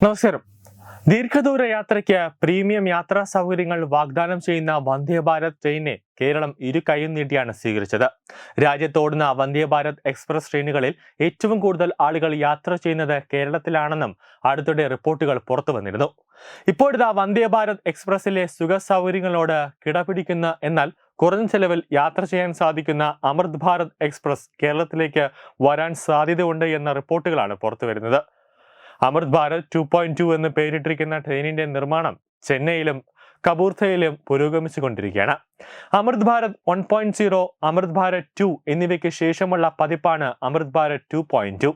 നമസ്കാരം. ദീർഘദൂര യാത്രയ്ക്ക് പ്രീമിയം യാത്രാ സൗകര്യങ്ങൾ വാഗ്ദാനം ചെയ്യുന്ന വന്ദേ ഭാരത് ട്രെയിനെ കേരളം ഇരു കൈയും നീട്ടിയാണ് സ്വീകരിച്ചത്. രാജ്യത്തോടുന്ന വന്ദേ ഭാരത് എക്സ്പ്രസ് ട്രെയിനുകളിൽ ഏറ്റവും കൂടുതൽ ആളുകൾ യാത്ര ചെയ്യുന്നത് കേരളത്തിലാണെന്നും അടുത്തിടെ റിപ്പോർട്ടുകൾ പുറത്തു വന്നിരുന്നു. ഇപ്പോഴത്തെ വന്ദേ ഭാരത് എക്സ്പ്രസിലെ സുഖ സൗകര്യങ്ങളോട് കിടപിടിക്കുന്ന എന്നാൽ കുറഞ്ഞ ചെലവിൽ യാത്ര ചെയ്യാൻ സാധിക്കുന്ന അമൃത് ഭാരത് എക്സ്പ്രസ് കേരളത്തിലേക്ക് വരാൻ സാധ്യതയുണ്ട് എന്ന റിപ്പോർട്ടുകളാണ് പുറത്തുവരുന്നത് Amrit Bharat two point two എന്ന് പേരിട്ടിരിക്കുന്ന ട്രെയിനിന്റെ നിർമ്മാണം ചെന്നൈയിലും കപൂർത്തയിലും പുരോഗമിച്ചുകൊണ്ടിരിക്കുകയാണ്. Amrit Bharat one point zero Amrit Bharat two എന്നിവയ്ക്ക് ശേഷമുള്ള പതിപ്പാണ് Amrit Bharat two point two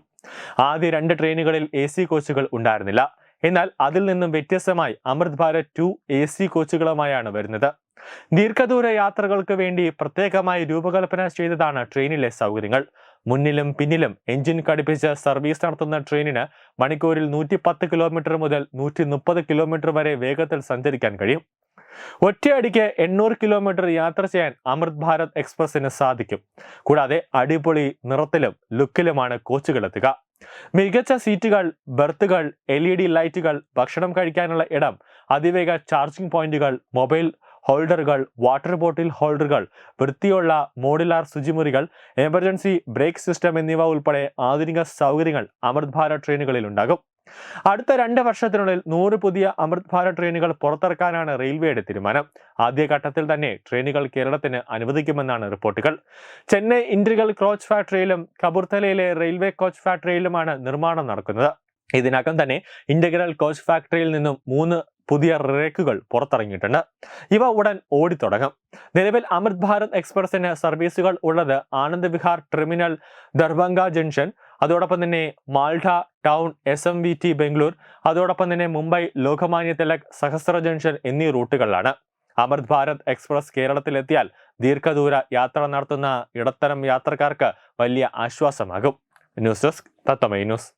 ആദ്യ രണ്ട് ട്രെയിനുകളിൽ എ സി കോച്ചുകൾ ഉണ്ടായിരുന്നില്ല. എന്നാൽ അതിൽ നിന്നും വ്യത്യസ്തമായി Amrit Bharat two A C കോച്ചുകളുമായാണ് വരുന്നത്. ദീർഘദൂര യാത്രകൾക്ക് വേണ്ടി പ്രത്യേകമായി രൂപകൽപ്പന ചെയ്തതാണ് ട്രെയിനിലെ സൗകര്യങ്ങൾ. മുന്നിലും പിന്നിലും എഞ്ചിൻ ഘടിപ്പിച്ച് സർവീസ് നടത്തുന്ന ട്രെയിനിന് മണിക്കൂറിൽ നൂറ്റി പത്ത് കിലോമീറ്റർ മുതൽ നൂറ്റി മുപ്പത് കിലോമീറ്റർ വരെ വേഗത്തിൽ സഞ്ചരിക്കാൻ കഴിയും. ഒറ്റയടിക്ക് എണ്ണൂറ് കിലോമീറ്റർ യാത്ര ചെയ്യാൻ അമൃത് ഭാരത് എക്സ്പ്രസിന് സാധിക്കും. കൂടാതെ അടിപൊളി നിറത്തിലും ലുക്കിലുമാണ് കോച്ചുകൾ എത്തുക. മികച്ച സീറ്റുകൾ ബെർത്തുകൾ എൽ ലൈറ്റുകൾ ഭക്ഷണം കഴിക്കാനുള്ള ഇടം അതിവേഗ ചാർജിംഗ് പോയിന്റുകൾ മൊബൈൽ ഹോൾഡറുകൾ വാട്ടർ ബോട്ടിൽ ഹോൾഡറുകൾ വൃത്തിയുള്ള മോഡുലാർ ശുചിമുറികൾ എമർജൻസി ബ്രേക്ക് സിസ്റ്റം എന്നിവ ഉൾപ്പെടെ ആധുനിക സൗകര്യങ്ങൾ അമൃത് ഭാരത് ട്രെയിനുകളിൽ ഉണ്ടാകും. അടുത്ത രണ്ട് വർഷത്തിനുള്ളിൽ നൂറ് പുതിയ അമൃത് ഭാരത് ട്രെയിനുകൾ പുറത്തിറക്കാനാണ് റെയിൽവേയുടെ തീരുമാനം. ആദ്യഘട്ടത്തിൽ തന്നെ ട്രെയിനുകൾ കേരളത്തിന് അനുവദിക്കുമെന്നാണ് റിപ്പോർട്ടുകൾ. ചെന്നൈ ഇൻട്രിഗൽ കോച്ച് ഫാക്ടറിയിലും കപൂർത്തലയിലെ റെയിൽവേ കോച്ച് ഫാക്ടറിയിലുമാണ് നിർമ്മാണം നടക്കുന്നത്. ഇതിനകം തന്നെ ഇന്റഗ്രൽ കോച്ച് ഫാക്ടറിയിൽ നിന്നും മൂന്ന് പുതിയ റേക്കുകൾ പുറത്തിറങ്ങിയിട്ടുണ്ട്. ഇവ ഉടൻ ഓടിത്തുടങ്ങും. നിലവിൽ അമൃത് ഭാരത് എക്സ്പ്രസിന് സർവീസുകൾ ഉള്ളത് ആനന്ദ് വിഹാർ ടെർമിനൽ ദർഭംഗ ജംഗ്ഷൻ അതോടൊപ്പം തന്നെ Malda town S M V T Bengaluru അതോടൊപ്പം തന്നെ മുംബൈ ലോകമാന്യ തിലക് സഹസ്ര ജംഗ്ഷൻ എന്നീ റൂട്ടുകളിലാണ്. അമൃത് ഭാരത് എക്സ്പ്രസ് കേരളത്തിലെത്തിയാൽ ദീർഘദൂര യാത്ര നടത്തുന്ന ഇടത്തരം യാത്രക്കാർക്ക് വലിയ ആശ്വാസമാകും. ന്യൂസ് ഡെസ്ക് തത്തമൈ ന്യൂസ്.